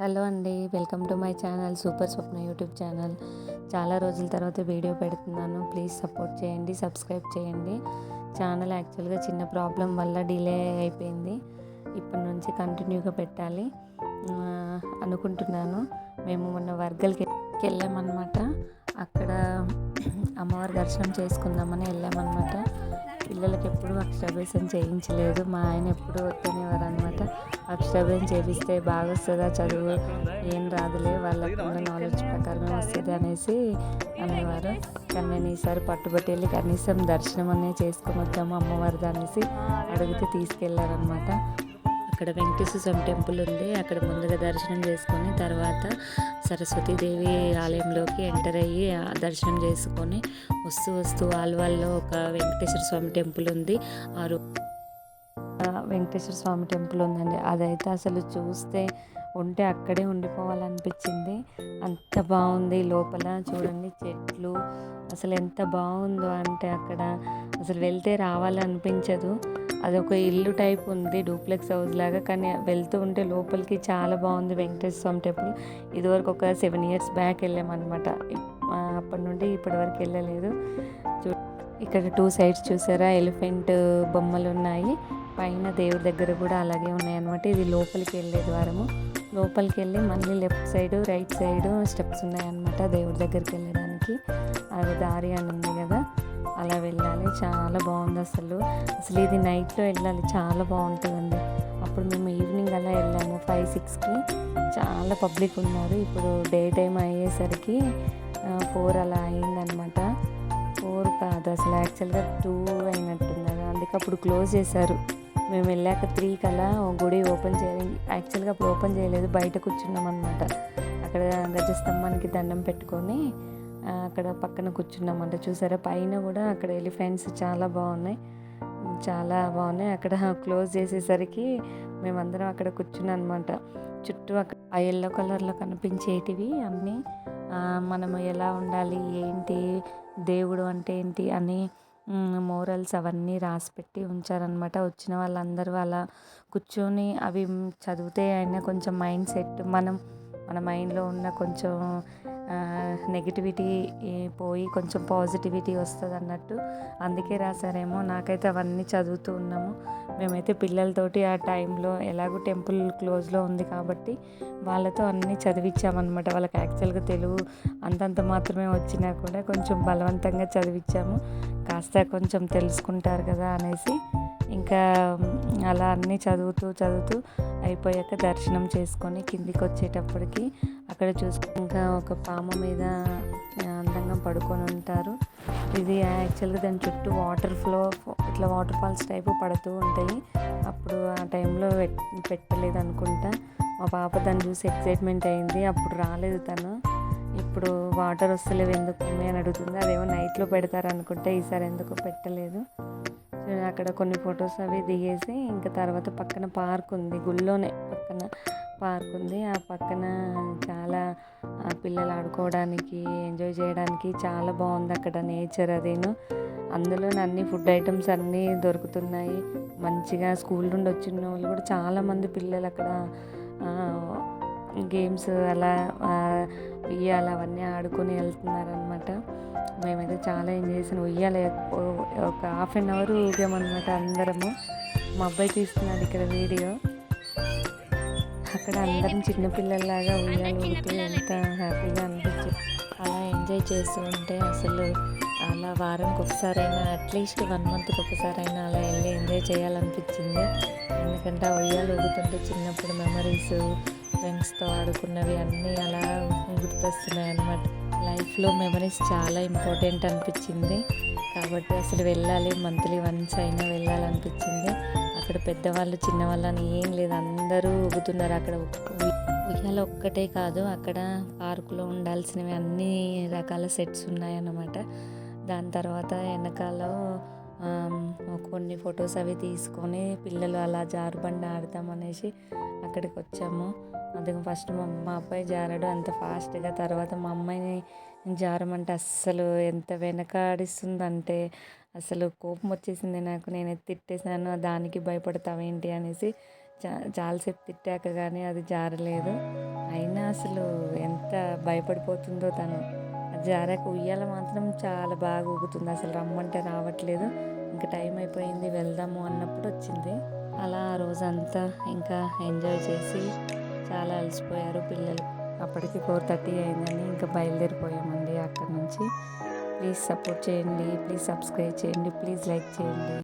Hello అండి welcome to my channel super Swapna YouTube channel. చాలా రోజుల తర్వాత వీడియో పెడుతున్నాను. ప్లీజ్ సపోర్ట్ చేయండి సబ్స్క్రైబ్ చేయండి. ఛానల్ యాక్చువల్గా చిన్న ప్రాబ్లం వల్ల డిలే అయిపోయింది. ఇప్పటి నుంచి కంటిన్యూగా పెట్టాలి. అనుకుంటున్నాను. మేము మొన్న వర్గల్కి వెళ్ళామన్నమాట. అక్కడ అమ్మవారి దర్శనం చేసుకుందామని వెళ్ళామన్నమాట. పిల్లలకి ఎప్పుడు అక్షరాభ్యాసం చేయించలేదు. మా ఆయన ఎప్పుడు వద్దనేవారు అనమాట అక్షరాభ్యాసం చేపిస్తే బాగా వస్తుందా చదువు? ఏం రాదులే వాళ్ళకు ఉన్న నాలెడ్జ్ ప్రకారమే వస్తుంది అనేసి అనేవారు. కానీ నేను ఈసారి పట్టుబట్టి వెళ్ళి కనీసం దర్శనం అనే చేసుకొని వచ్చాము అమ్మవారిది అనేసి అడిగితే తీసుకెళ్ళారనమాట అక్కడ వెంకటేశ్వర స్వామి టెంపుల్ ఉంది. అక్కడ ముందుగా దర్శనం చేసుకొని తర్వాత సరస్వతీదేవి ఆలయంలోకి ఎంటర్ అయ్యి దర్శనం చేసుకొని వస్తూ వస్తూ ఆల్వాల్లో ఒక వెంకటేశ్వర స్వామి టెంపుల్ ఉంది. ఆ వెంకటేశ్వర స్వామి టెంపుల్ ఉందండి. అదైతే అసలు చూస్తే ఉంటే అక్కడే ఉండిపోవాలనిపించింది. అంత బాగుంది. లోపల చూడండి చెట్లు. అసలు ఎంత బాగుందో అంటే అక్కడ అసలు వెళ్తే రావాలనిపించదు. అది ఒక ఇల్లు టైప్ ఉంది డూప్లెక్స్ హౌస్ లాగా. కానీ వెళ్తూ ఉంటే లోపలికి చాలా బాగుంది వెంకటేశ్వర స్వామి టెంపుల్. ఇదివరకు ఒక సెవెన్ ఇయర్స్ బ్యాక్ వెళ్ళామన్నమాట. అప్పటి నుండి ఇప్పటి వరకు వెళ్ళలేదు. చూ ఇక్కడ టూ సైడ్స్ చూసారా? ఎలిఫెంట్ బొమ్మలు ఉన్నాయి పైన దేవుడి దగ్గర కూడా అలాగే ఉన్నాయన్నమాట. ఇది లోపలికి వెళ్ళే ద్వారము. లోపలికి వెళ్ళి మళ్ళీ left side right side steps ఉన్నాయన్నమాట దేవుడి దగ్గరికి వెళ్ళడానికి. అది దారి అని ఉంది కదా అలా వెళ్ళాలి. చాలా బాగుంది అసలు. అసలు ఇది నైట్లో వెళ్ళాలి. చాలా బాగుంటుందండి. అప్పుడు మేము ఈవినింగ్ అలా వెళ్ళాము ఫైవ్ సిక్స్కి. చాలా పబ్లిక్ ఉన్నారు. ఇప్పుడు డే టైం అయ్యేసరికి ఫోర్ అలా అయిందనమాట ఫోర్ కాదు అసలు యాక్చువల్గా టూ అయినట్టున్నారు అందుకే అప్పుడు క్లోజ్ చేశారు. మేము వెళ్ళాక త్రీ కల్లా గుడి ఓపెన్ చేయాలి. యాక్చువల్గా అప్పుడు ఓపెన్ చేయలేదు. బయట కూర్చున్నాం అనమాట అక్కడ గజస్తంభానికి దండం పెట్టుకొని అక్కడ పక్కన కూర్చున్నామంట. చూసారా? పైన కూడా అక్కడ ఎలిఫెంట్స్ చాలా బాగున్నాయి. చాలా బాగున్నాయి. అక్కడ క్లోజ్ చేసేసరికి మేమందరం అక్కడ కూర్చున్నాం అనమాట చుట్టూ అక్కడ ఆ ఎల్లో కలర్లో కనిపించేటివి అన్నీ మనం మనము ఎలా ఉండాలి? ఏంటి? దేవుడు అంటే ఏంటి? అని మోరల్స్ అవన్నీ రాసిపెట్టి ఉంచారనమాట వచ్చిన వాళ్ళందరూ అలా కూర్చొని అవి చదివితే అయినా కొంచెం మైండ్ సెట్ మనం మన మైండ్లో ఉన్న కొంచెం నెగిటివిటీ పోయి కొంచెం పాజిటివిటీ వస్తుంది అన్నట్టు అందుకే రాశారేమో. నాకైతే అవన్నీ చదువుతూ ఉన్నాము. మేమైతే పిల్లలతోటి ఆ టైంలో ఎలాగో టెంపుల్ క్లోజ్లో ఉంది కాబట్టి వాళ్ళతో అన్నీ చదివించామన్నమాట వాళ్ళకి యాక్చువల్గా తెలుగు అంతంత మాత్రమే వచ్చినా కూడా కొంచెం బలవంతంగా చదివించాము కాస్త కొంచెం తెలుసుకుంటారు కదా అనేసి ఇంకా అలా అన్నీ చదువుతూ చదువుతూ అయిపోయాక దర్శనం చేసుకొని కిందికి వచ్చేటప్పటికి అక్కడ చూసుకు ఇంకా ఒక పాము మీద అందంగా పడుకొని ఉంటారు. ఇది యాక్చువల్గా దాని చుట్టూ వాటర్ ఫ్లో ఇట్లా వాటర్ ఫాల్స్ టైపు పడుతూ ఉంటాయి. అప్పుడు ఆ టైంలో పెట్టలేదు అనుకుంటా. మా పాప దాన్ని చూసి ఎక్సైట్మెంట్ అయింది. అప్పుడు రాలేదు తను. ఇప్పుడు వాటర్ వస్తలేవు ఎందుకు అని అడుగుతుంది. అదేమో నైట్లో పెడతారు అనుకుంటే ఈసారి ఎందుకు పెట్టలేదు. అక్కడ కొన్ని ఫొటోస్ అవి దిగేసి ఇంకా తర్వాత పక్కన పార్క్ ఉంది గుళ్ళోనే పక్కన పార్క్ ఉంది. ఆ పక్కన చాలా పిల్లలు ఆడుకోవడానికి ఎంజాయ్ చేయడానికి చాలా బాగుంది అక్కడ నేచర్ అదేను. అందులో అన్ని ఫుడ్ ఐటమ్స్ అన్నీ దొరుకుతున్నాయి. మంచిగా స్కూల్ నుండి వచ్చిన వాళ్ళు కూడా చాలామంది పిల్లలు అక్కడ గేమ్స్ అలా ఉయ్యాల అవన్నీ ఆడుకొని వెళ్తున్నారు అనమాట మేమైతే చాలా ఎంజాయ్ చేసాను ఉయ్యాల ఒక హాఫ్ అన్ అవర్ ఊగామన్నమాట అందరము. మా అబ్బాయి తీస్తున్నాడు ఇక్కడ వీడియో. అక్కడ అందరం చిన్నపిల్లల్లాగా ఉయ్యాలు ఊగుతూ ఎంత హ్యాపీగా అనిపించింది అలా ఎంజాయ్ చేస్తూ ఉంటే అసలు అలా వారంకి ఒకసారైనా అట్లీస్ట్ వన్ మంత్కి ఒకసారైనా అలా వెళ్ళి ఎంజాయ్ చేయాలనిపించింది. ఎందుకంటే ఆ ఉయ్యాలు ఊగుతుంటే చిన్నప్పుడు మెమరీస్ ఫ్రెండ్స్తో ఆడుకున్నవి అన్నీ అలా గుర్తొస్తున్నాయి అన్నమాట. లైఫ్లో మెమరీస్ చాలా ఇంపార్టెంట్ అనిపించింది. కాబట్టి అసలు వెళ్ళాలి మంత్లీ వన్స్ అయినా వెళ్ళాలనిపించింది. అక్కడ పెద్దవాళ్ళు చిన్నవాళ్ళు అని ఏం లేదు. అందరూ ఊగుతున్నారు అక్కడ. ఉయ్యాల ఒక్కటే కాదు అక్కడ పార్కులో ఉండాల్సినవి అన్ని రకాల సెట్స్ ఉన్నాయన్నమాట. దాని తర్వాత వెనకాల కొన్ని ఫొటోస్ అవి తీసుకొని పిల్లలు అలా జారుబండ ఆడదాం అనేసి అక్కడికి వచ్చాము. అందుకు ఫస్ట్ మా మా అబ్బాయి జారాడు అంత ఫాస్ట్గా తర్వాత మా అమ్మాయిని జారమంటే అస్సలు ఎంత వెనకాడిస్తుందంటే అసలు కోపం వచ్చేసింది నాకు. నేను తిట్టేసాను దానికి భయపడతావేంటి అనేసి చా చాలాసేపు తిట్టాక కానీ అది జారలేదు. అయినా అసలు ఎంత భయపడిపోతుందో తను. జారకు ఉయ్యాల మాత్రం చాలా బాగా ఊగుతుంది. అసలు రమ్మంటే రావట్లేదు. ఇంకా టైం అయిపోయింది వెళ్దాము అన్నప్పుడు వచ్చింది. అలా ఆ రోజంతా ఇంకా ఎంజాయ్ చేసి చాలా అలసిపోయారు పిల్లలు. అప్పటికి ఫోర్ థర్టీ అయిందని ఇంకా బయలుదేరిపోయామండి అక్కడ నుంచి. ప్లీజ్ సపోర్ట్ చేయండి ప్లీజ్ సబ్స్క్రైబ్ చేయండి ప్లీజ్ లైక్ చేయండి.